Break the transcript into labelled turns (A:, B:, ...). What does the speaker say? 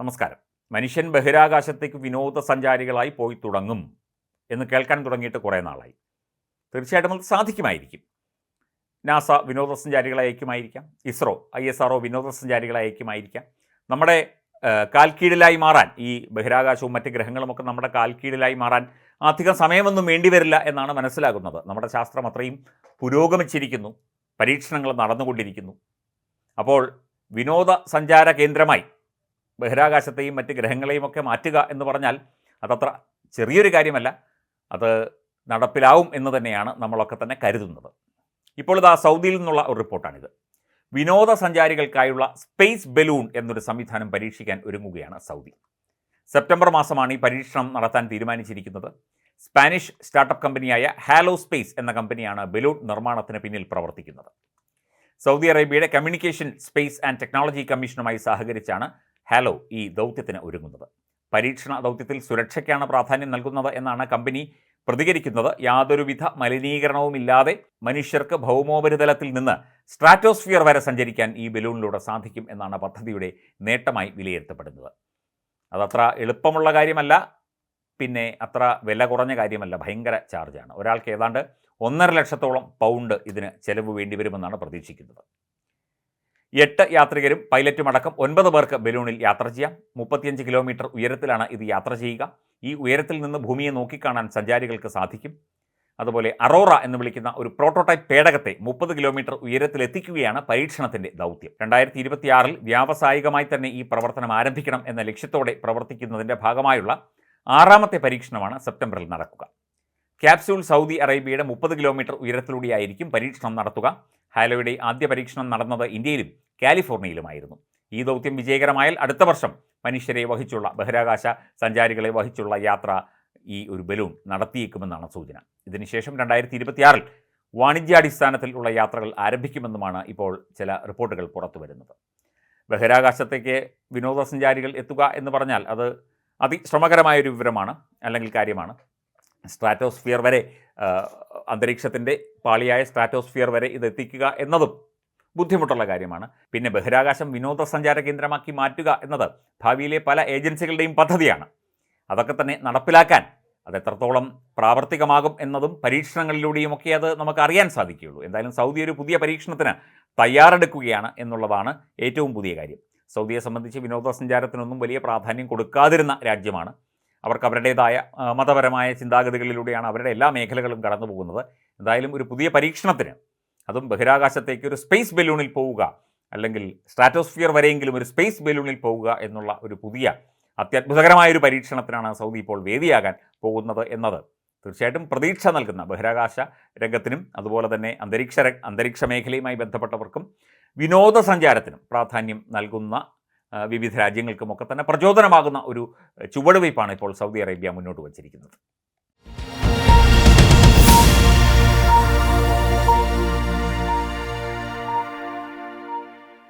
A: നമസ്കാരം. മനുഷ്യൻ ബഹിരാകാശത്തേക്ക് വിനോദസഞ്ചാരികളായി പോയി തുടങ്ങും എന്ന് കേൾക്കാൻ തുടങ്ങിയിട്ട് കുറേ നാളായി. തീർച്ചയായിട്ടും അത് സാധിക്കുമായിരിക്കും. നാസ വിനോദസഞ്ചാരികളെ അയക്കുമായിരിക്കാം ഇസ്രോ ഐ എസ് ആർ വിനോദസഞ്ചാരികളെ അയക്കുമായിരിക്കാം നമ്മുടെ കാൽക്കീഴിലായി മാറാൻ ഈ ബഹിരാകാശവും മറ്റ് ഗ്രഹങ്ങളുമൊക്കെ നമ്മുടെ കാൽക്കീഴിലായി മാറാൻ അധികം സമയമൊന്നും വേണ്ടിവരില്ല എന്നാണ് മനസ്സിലാകുന്നത്. നമ്മുടെ ശാസ്ത്രം അത്രയും പുരോഗമിച്ചിരിക്കുന്നു. പരീക്ഷണങ്ങൾ നടന്നുകൊണ്ടിരിക്കുന്നു. അപ്പോൾ വിനോദസഞ്ചാര കേന്ദ്രമായി ബഹിരാകാശത്തെയും മറ്റ് ഗ്രഹങ്ങളെയും ഒക്കെ മാറ്റുക എന്ന് പറഞ്ഞാൽ അതത്ര ചെറിയൊരു കാര്യമല്ല. അത് നടപ്പിലാവും എന്ന് തന്നെയാണ് നമ്മളൊക്കെ തന്നെ കരുതുന്നത്. ഇപ്പോൾ ഇതാ സൗദിയിൽ നിന്നുള്ള ഒരു റിപ്പോർട്ടാണിത്. വിനോദസഞ്ചാരികൾക്കായുള്ള സ്പേസ് ബലൂൺ എന്നൊരു സംവിധാനം പരീക്ഷിക്കാൻ ഒരുങ്ങുകയാണ് സൗദി. സെപ്റ്റംബർ മാസമാണ് ഈ പരീക്ഷണം നടത്താൻ തീരുമാനിച്ചിരിക്കുന്നത്. സ്പാനിഷ് സ്റ്റാർട്ടപ്പ് കമ്പനിയായ ഹാലോ സ്പേസ് എന്ന കമ്പനിയാണ് ബലൂൺ നിർമ്മാണത്തിന് പിന്നിൽ പ്രവർത്തിക്കുന്നത്. സൗദി അറേബ്യയുടെ കമ്മ്യൂണിക്കേഷൻ സ്പേസ് ആൻഡ് ടെക്നോളജി കമ്മീഷനുമായി സഹകരിച്ചാണ് ഹാലോ ഈ ദൗത്യത്തിന് ഒരുങ്ങുന്നത്. പരീക്ഷണ ദൗത്യത്തിൽ സുരക്ഷയ്ക്കാണ് പ്രാധാന്യം നൽകുന്നത് എന്നാണ് കമ്പനി പ്രതികരിക്കുന്നത്. യാതൊരുവിധ മലിനീകരണവുമില്ലാതെ മനുഷ്യർക്ക് ഭൗമോപരിതലത്തിൽ നിന്ന് സ്ട്രാറ്റോസ്ഫിയർ വരെ സഞ്ചരിക്കാൻ ഈ ബലൂണിലൂടെ സാധിക്കും എന്നാണ് പദ്ധതിയുടെ നേട്ടമായി വിലയിരുത്തപ്പെടുന്നത്. അതത്ര എളുപ്പമുള്ള കാര്യമല്ല പിന്നെ അത്ര വില കുറഞ്ഞ കാര്യമല്ല ഭയങ്കര ചാർജാണ് ഒരാൾക്ക് ഏതാണ്ട് ഒന്നര ലക്ഷത്തോളം പൗണ്ട് ഇതിന് ചെലവ് വേണ്ടിവരുമെന്നാണ് പ്രതീക്ഷിക്കുന്നത്. എട്ട് യാത്രികരും പൈലറ്റും അടക്കം ഒൻപത് പേർക്ക് ബലൂണിൽ യാത്ര ചെയ്യാം. മുപ്പത്തിയഞ്ച് കിലോമീറ്റർ ഉയരത്തിലാണ് ഇത് യാത്ര ചെയ്യുക. ഈ ഉയരത്തിൽ നിന്ന് ഭൂമിയെ നോക്കിക്കാണാൻ സഞ്ചാരികൾക്ക് സാധിക്കും. അതുപോലെ അറോറ എന്ന് വിളിക്കുന്ന ഒരു പ്രോട്ടോടൈപ്പ് പേടകത്തെ മുപ്പത് കിലോമീറ്റർ ഉയരത്തിലെത്തിക്കുകയാണ് പരീക്ഷണത്തിന്റെ ദൗത്യം. രണ്ടായിരത്തി ഇരുപത്തിയാറിൽ വ്യാവസായികമായി തന്നെ ഈ പ്രവർത്തനം ആരംഭിക്കണം എന്ന ലക്ഷ്യത്തോടെ പ്രവർത്തിക്കുന്നതിന്റെ ഭാഗമായുള്ള ആറാമത്തെ പരീക്ഷണമാണ് സെപ്റ്റംബറിൽ നടക്കുക. ക്യാപ്സ്യൂൾ സൗദി അറേബ്യയുടെ മുപ്പത് കിലോമീറ്റർ ഉയരത്തിലൂടെയായിരിക്കും പരീക്ഷണം നടത്തുക. ഹാലോയുടെ ആദ്യ പരീക്ഷണം നടന്നത് ഇന്ത്യയിലും കാലിഫോർണിയയിലുമായിരുന്നു. ഈ ദൗത്യം വിജയകരമായാൽ അടുത്ത വർഷം മനുഷ്യരെ വഹിച്ചുള്ള ബഹിരാകാശ സഞ്ചാരികളെ വഹിച്ചുള്ള യാത്ര ഈ ഒരു ബലൂൺ നടത്തിയേക്കുമെന്നാണ് സൂചന. ഇതിനുശേഷം രണ്ടായിരത്തി ഇരുപത്തിയാറിൽ വാണിജ്യാടിസ്ഥാനത്തിൽ ഉള്ള യാത്രകൾ ആരംഭിക്കുമെന്നുമാണ് ഇപ്പോൾ ചില റിപ്പോർട്ടുകൾ പുറത്തു വരുന്നത്. ബഹിരാകാശത്തേക്ക് വിനോദസഞ്ചാരികൾ എത്തുക എന്ന് പറഞ്ഞാൽ അത് അതിശ്രമകരമായൊരു വിവരമാണ് അല്ലെങ്കിൽ കാര്യമാണ്. സ്ട്രാറ്റോസ്ഫിയർ വരെ അന്തരീക്ഷത്തിന്റെ പാളിയായ സ്ട്രാറ്റോസ്ഫിയർ വരെ ഇത് എത്തിക്കുക എന്നതും ബുദ്ധിമുട്ടുള്ള കാര്യമാണ്. പിന്നെ ബഹിരാകാശം വിനോദസഞ്ചാര കേന്ദ്രമാക്കി മാറ്റുക എന്നത് ഭാവിയിലെ പല ഏജൻസികളുടെയും പദ്ധതിയാണ്. അതൊക്കെ തന്നെ നടപ്പിലാക്കാൻ അത് എത്രത്തോളം പ്രാവർത്തികമാകും എന്നതും പരീക്ഷണങ്ങളിലൂടെയുമൊക്കെ അത് നമുക്ക് അറിയാൻ സാധിക്കുകയുള്ളൂ. എന്തായാലും സൗദി ഒരു പുതിയ പരീക്ഷണത്തിന് തയ്യാറെടുക്കുകയാണ് എന്നുള്ളതാണ് ഏറ്റവും പുതിയ കാര്യം. സൗദിയെ സംബന്ധിച്ച് വിനോദസഞ്ചാരത്തിനൊന്നും വലിയ പ്രാധാന്യം കൊടുക്കാതിരുന്ന രാജ്യമാണ്. അവർക്ക് അവരുടേതായ മതപരമായ ചിന്താഗതികളിലൂടെയാണ് അവരുടെ എല്ലാ മേഖലകളും കടന്നു പോകുന്നത്. എന്തായാലും ഒരു പുതിയ പരീക്ഷണത്തിന് അതും ബഹിരാകാശത്തേക്ക് ഒരു സ്പേസ് ബലൂണിൽ പോവുക അല്ലെങ്കിൽ സ്ട്രാറ്റോസ്ഫിയർ വരെയെങ്കിലും ഒരു സ്പേസ് ബലൂണിൽ പോവുക എന്നുള്ള ഒരു പുതിയ അത്യത്ഭുതകരമായ ഒരു പരീക്ഷണത്തിനാണ് സൗദി ഇപ്പോൾ വേദിയാകാൻ പോകുന്നത് എന്നത്. തീർച്ചയായിട്ടും പ്രതീക്ഷ നൽകുന്ന ബഹിരാകാശ രംഗത്തിനും അതുപോലെ തന്നെ അന്തരീക്ഷ അന്തരീക്ഷ മേഖലയുമായി ബന്ധപ്പെട്ടവർക്കും വിനോദസഞ്ചാരത്തിനും പ്രാധാന്യം നൽകുന്ന വിവിധ രാജ്യങ്ങൾക്കുമൊക്കെ തന്നെ പ്രചോദനമാകുന്ന ഒരു ചുവടുവയ്പ്പാണ് ഇപ്പോൾ സൗദി അറേബ്യ മുന്നോട്ട് വച്ചിരിക്കുന്നത്.